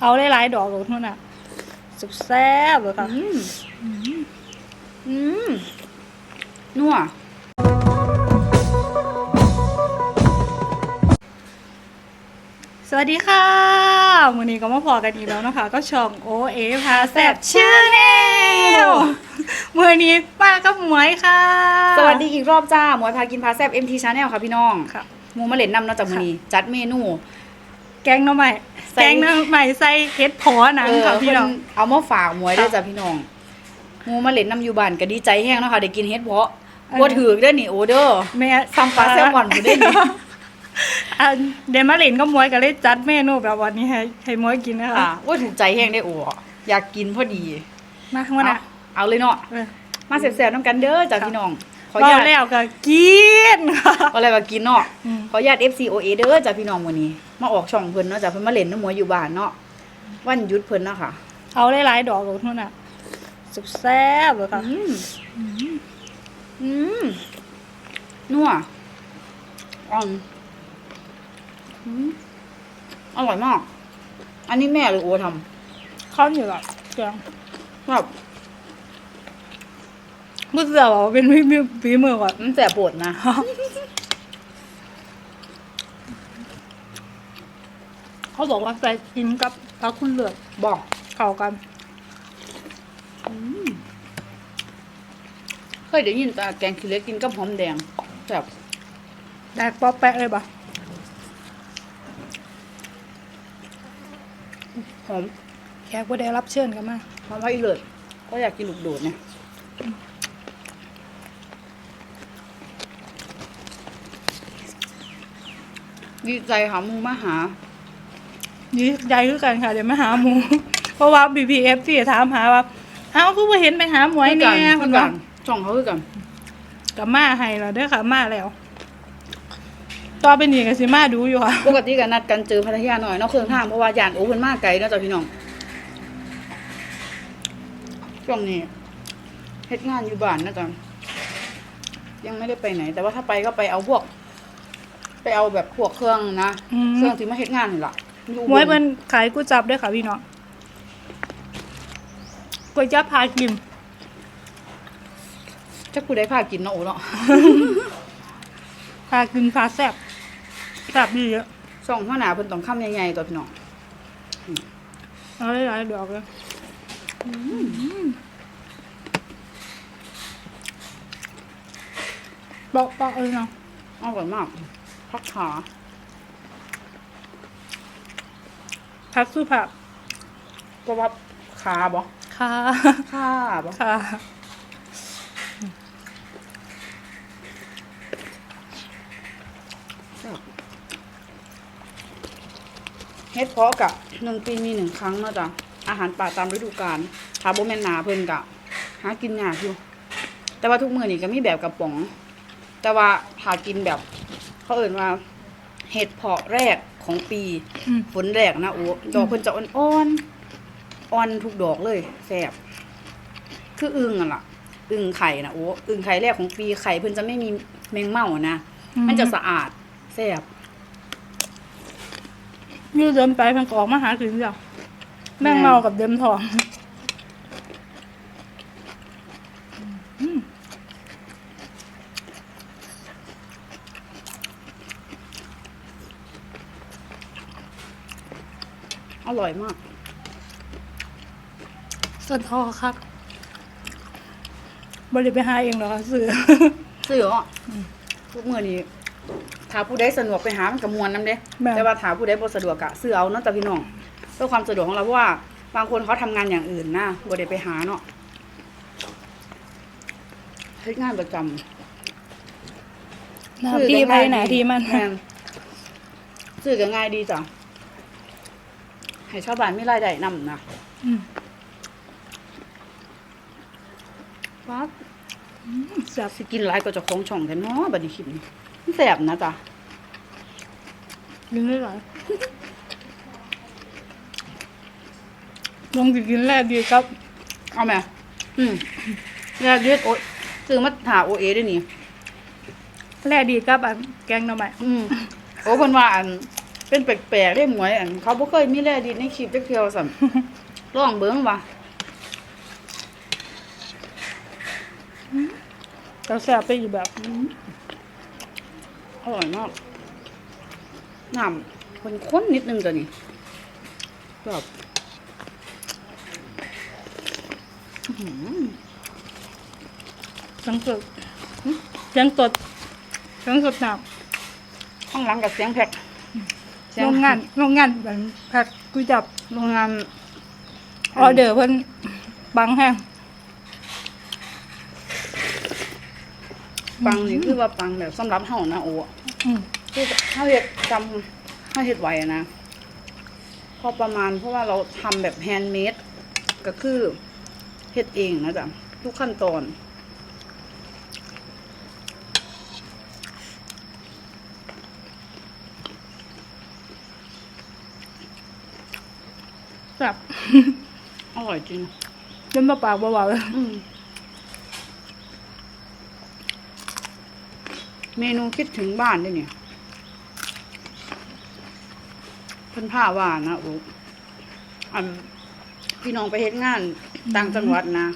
เอาหลายๆดอกเลยนู่นน่ะสุดแซ่บเลยค่ะอืมอืมนัวสวัสดีค่ะวันนี้ก็มาพอกันอีกแล้วนะคะ ก็ช่องโอเอพาแซ่บชื่อแนววันนี้ป้ากับหมวยค่ะ สวัสดีอีกรอบจ้าหมวยพากินพาแซบ MT Channel ค่ะพี่น้องค่ะหมูมาเล่นนำเนาะจากมือนี้จัดเมนูแกงหน้ำใหม่ใส่ แกงหน้ำใหม่ใส่เห็ดเพอหนังค่ะพี่น้องเพิ่เอามาฝากหมวยด้วยค่ะจ้ะพี่น้องหมูมาเล่นนำอยู่บ้านก็ดีใจแห้งเนาะค่ะได้กินเฮ็ดเพาะอันนี้บ่ถือเด้อนี่โอเด้อ แม่ซัมปลาแซลมอนบ่ได้นี่อันเดนมาเล่นก็หมวยก็เลยจัดเมนูแบบวันนี้ให้ให้หมวยกินนะคะ ค่ะว่าถูกใจแห้งได้โออยากกินพอดีมาข้างบนเอาอะเอาเลยเนาะเออ มาแซ่บๆน้ำกันเด้อจ้ะค่ะ พี่น้อง ขออเบานุญาตแล้วก็กินค่ะก็เลยว่ากินเนาะอืม ขออนุญาต FCOA เด้อจ้ะพี่น้องมื้อนี้ มาออกช่องเพิ่นเนาะจ้ะเพิ่นมาเล่นน้ำหมวยอยู่บ้านเนาะวันหยุดเพิ่นเนาะค่ะเอาหลายๆดอกเลยนู่นน่ะสุดแซ่บเลยค่ะอืมอืมนัวอ่อนอืมอร่อยมาก อันนี้แม่หรือโอทำข้าวเหนียวอะแกงแบบ มือเสือบอกว่าเป็นฝีมือฝีมือก่อนมันแสบปวดนะ เขาบอกว่าใส่กินกับปลาคุณเลือดบอกเข้ากันเคยได้ยินแต่แกงขี้เหล็กกินกับหอมแดงแบบแดกป๊อปแปะเลยปะหอมแขกว่าได้รับเชิญกันมาหอมไว้อีเลิศก็อยากกินลูกโดดเนี่ย ดีใจค่ะมูมาหานี่ใจคือกันค่ะเดี๋ยวมาหาหมู เพราะว่า BPF ที่ถามหาว่าเอ้าคือว่าเห็นไปหาหมวยคือแน่กันคคืนอกัว่านช่องเขาคือกันกับมาให้แล้วเด้อค่ะมาแล้ว ต่อไปนี้ก็สิมาดูอยู่ค่ะ ปกติก็นัดกันเจอพัทยาหน่อยเนอกเครื่องทางเพราะว่าย่านโอ้เพิ่นมาไกลเนาะจ้ะพี่น้องช่วงนี้เฮ็ดงานอยู่บ้านนะจ๊ะยังไม่ได้ไปไหน แต่ว่าถ้าไปก็ไปเอาพวก ไปเอาแบบพวกเครื่องนะอืม เครื่องที่มาเฮ็ดงานนี่ล่ะอยู่หมวยเป็นขายกู้จับด้วยค่ะพี่น้องก๋วยจับพากิน จักผู้ใดพากินเนาะโอ้เนาะพากินพาแซ่บแซ่บดีอะช่องหัวหน้าเพิ่นต้องคำใหญ่ๆตัวพี่น้องเอาหลายๆดอกเลยบอกบอกเออเนาะ อร่อยมาก พักขาพักสู้ผักก็ว่าขาบ่ค่ะขาบ่ค่ะเฮ็ดเพาะกะหนึ่งปีมีหนึ่งครั้งเนาะจ้ะอาหารป่าตามฤดูกาลถ้าบ่แม่นหนาเพิ่นกะ หากินยากอยู่ แต่ว่าทุกมื้อนี่ก็มีแบบกระป๋อง แต่ว่าถ้ากินแบบ เขาเอ่นว่าเห็ดเพาะแรกของปีอืม ฝนแรกนะโอ้ดอกเพิ่นจะอ่อนๆอ่อนทุกดอกเลยแซ่บคืออึ่งอะล่ะ อึ่งไข่นะโอ้อึ่งไข่แรกของปีไข่เพิ่นจะไม่มีแมงเม่านะมันจะสะอาดแซ่บยืดเดินไปพันกออกมาหากินจ้ะแม่งเมากับเดิมทอง อร่อยมาก ส่วนทอครับบริไปหาเองเหรอคะสื่อซื้ออะทุกมื้อนี้ถ้าผู้ใดสะดวกไปหามันก็ม่วนนํเด้ แม่แต่ว่าถ้าผู้ใดบ่สะดวกก็ซื้อเอาเนาะจ้ะพี่น้องเพื่อความสะดวกของเราเพราะว่าบางคนเขาทำงานอย่างอื่นนะบ่ได้ไปหาเนาะเฮ็ดงานประจำหนาทีไปหนาทีมันแนซื้อก็ง่ายดีจ้ะ ให้ชาวบ้านมีรายได้นำนะอืมว้าแซ่บสิกินหลายก็เจะของช่องแท้เนาะบัดนี้คลิปนี้มันแสบนะจ๊ะกินได้หลายลงสิกินแรกดีครับ เอาไหมอืมเนี่ยเด็ดโอ้ยซื้อมาถาโอเอด้วยนี่แรกดีครับอันแกงหน่อไม้อืมโอ้เพิ่นว่าอัน เป็นแปลกๆได้หมวยอันเขาบ่เคยมีแร่ดินในคลิปจักเที่ยวสั่นลองเบิ่งว่ะแต่แซ่บไปอีกแบบอร่อยมากน้ำคนข้นนิดนึงตัวนี้แบบอื้อหือสังเกตเสียงตดเสียงสดน้ข้างหลังกับเสียงแพ็กำโรงงานโรงงานแบบแพ็คกุยจับโรงงานออเดอร์เพิ่นบังแห้งปังนี่คือว่าปังแบบสำหรับเฮานะโอ้อืมคือเฮาเฮ็ดจำเฮาเฮ็ดไหวอะนะพอประมาณเพราะว่าเราทำแบบแฮนด์เมดก็คือเฮ็ดเองนะจ๊ะทุกขั้นตอน แซ่บอร่อยจริงจนมาปากเบาๆเลยอืมเมนูคิดถึงบ้านด้วยเนี่ยเพิ่นผ้าว่านะโอ้อันพี่น้องไปเฮ็ดงานต่างจังหวัดนะ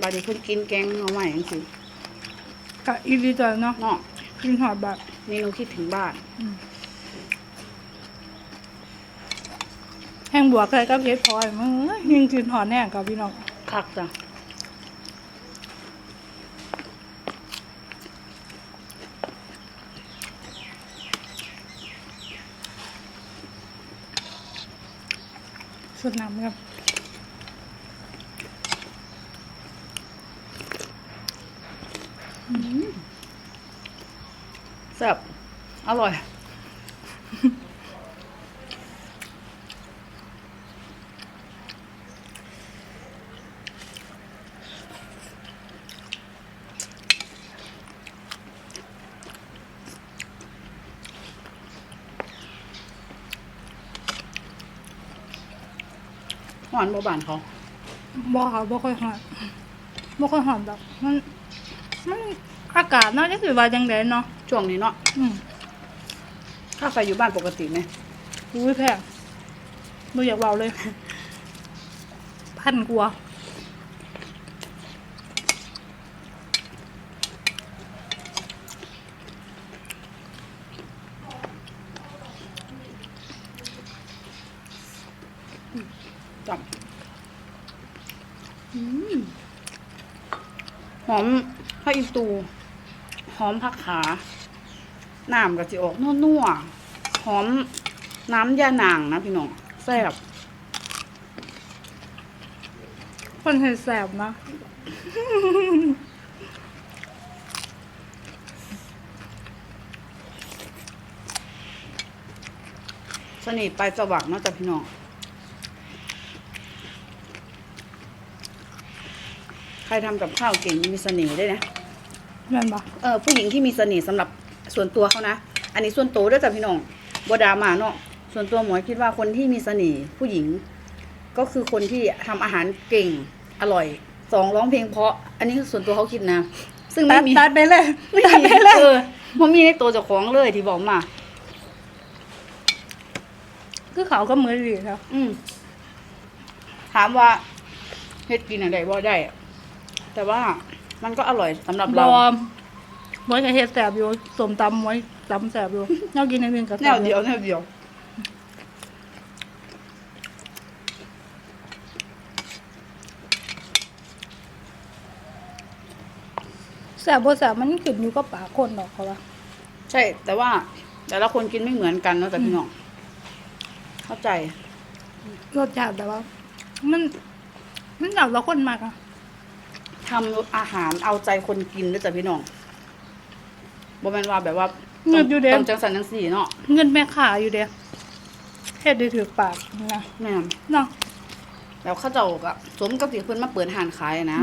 บาดนี้เพิ่นกินแกงหน่อไม้จังซี่กะอีรีจอยเนาะเนาะกินหอดแบบเมนูคิดถึงบ้าน แห้งบัวเคยก็เพชรพลอยมึงเอ้ยยังกินหอดแน่กับพี่น้องคักจ้ะสดน้ำครับแซ่บอร่อย หวานบ่บานเขาบ่ค่ะบ่ค่อยหอดบ่ค่อยหอดแบบมันมันอากาศเนาะจะคือว่าจังไดเนาะช่วงนี้เนาะอืมถ้าใครอยู่บ้านปกติไหมอุ้ยแพงบ่อยากเบาเลย พันกว่า จับอืมหอมผักอีตู หอมผักขาน้ำก็จะออกนัวๆหอมน้ำยานางนะพี่น้องแซ่บคนเห็นแสบนะสนิทไปสว่างเนาะจ้ะพี่น้อง ใค รทำกับข้าวเก่งมีเสน่ห์ด้วยนะแม่นบ่เออผู้หญิงที่มีเสน่ห์สำหรับส่วนตัวเขานะ อันนี้ส่วนตัวด้วยจ้ะพี่น้องบดามาเนาะส่วนตัวหมวยคิดว่าคนที่มีเสน่ห์ผู้หญิง ก็คือคนที่ทำอาหารเก่งอร่อยสองร้องเพลงเพราะ อันนี้ส่วนตัวเขาคิดนะ ซึ่งตัไม่ดมีตัดไปเลยไม่ตัดมีไปเลยเออมันมีในตัวเจ้าของเลยที่บอกมา คือเขาก็มือดีครับ อืมถามว่าเฮ็ดกินอะไรบ่ได้อะ แต่ว่ามันก็อร่อยสำหรับบเรา อมมวยกับเฮ็ดแสบอยู่สมตำมวยตำแสบอยู่เนากินในเมืองกับแนวเดียวแนวเดียว แสบบ่แสบมันขึ้นอยู่กับปากคนดอกเขาว่าใช่ แต่ว่า แต่ละคนกินไม่เหมือนกันเนาะแต่พี่น้องเข้าใจ รสชาติแต่ว่า มัน มันแล้วเราคนมากอะ ทำอาหารเอาใจคนกินด้วยจ้ะพี่น้องบ่แม่นว่าแบบว่าเงินอยู่เด้ ต้องจังสันจังสี่เนาะเงินแม่ขาอยู่เด้เฮ็ดได้ถือปากนะแม่นเนาะ แล้วเข้าเจ้าก็สมกับที่เพิ่นมาเปิดห้านขายนะ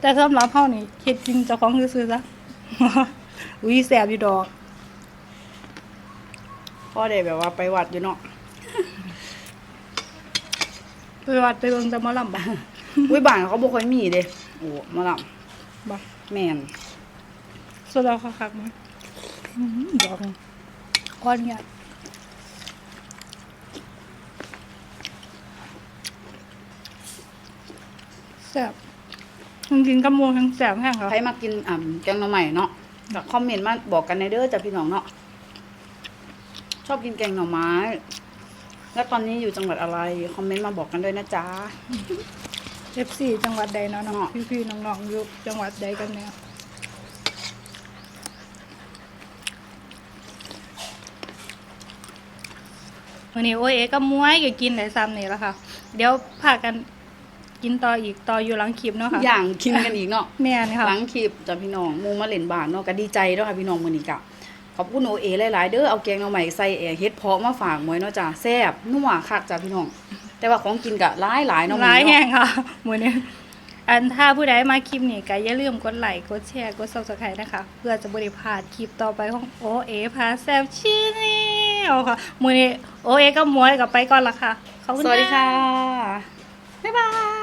แต่สำหรับเฮานี่เฮ็ดจริงเจ้าของซื่อๆซะ อุ้ยแสบอยู่ดอก พ่อได้แบบว่าไปวัดอยู่เนาะ ไปวัดไปเบิ่งแต่หมอลำบ่อุ้ยบ้านเขาบ่ค่อยมีเด้โอ้มาลบ่ำแม่นสุดแล้วคักๆมั้ยอื้อหือบอกเลยก้อนเนี่ยแซ่บจริงๆกระมูทั้งแซ่บแห้งค่ะใครมากินอ่ำแกงหน่อไม้เนาะก็คอมเมนต์มาบอกกันในเด้อจ้ะพี่น้องเนาะชอบกินแกงหน่อไม้ แล้วตอนนี้อยู่จังหวัดอะไร คอมเมนต์มาบอกกันด้วยนะจ๊ะ F4 จังหวัดใดเนาะเนาะเนาะพี่ๆน้องๆอยู่จังหวัดใดกันเนี่ยวันนี้โอเอก็ม้วยก็กินได้ซ้ำนี่แล้วค่ะ เดี๋ยวพากันกินต่ออีกต่ออยู่หลังคลิปเนาะค่ะอย่างกินกันอีกเนาะแม่นค่ะ หลังคลิปจ้ะพี่น้องหมูมาเล่นบ้านเนาะก็ดีใจเนาะค่ะพี่น้องมื้อนี้กะ ขอบคุณโอเอหลายๆเด้อเอาแกงหน่อไม้ใส่แอเฮ็ดเพาะมาฝากหมวยเนาะจ้ะแซ่บนัวคักจ้ะพี่น้อง แต่ว่าของกินกะหลายๆเนาะมื้อร้ายนี้แห้เนาะงค่ะมือนี้อันถ้าผู้ใดมาคลิปนี้ก็อย่าลืมกดไลค์กดแชร์กด subscribe นะคะ เพื่อจะบริพลาดคลิปต่อไปของโอเอพาแซบชื่อนี่เอาค่ะมือนี้โอเอก็ม้วยกับไปก่อนละค่ะขอบคุณสวัสดีค่ะค่ะบ๊ายบาย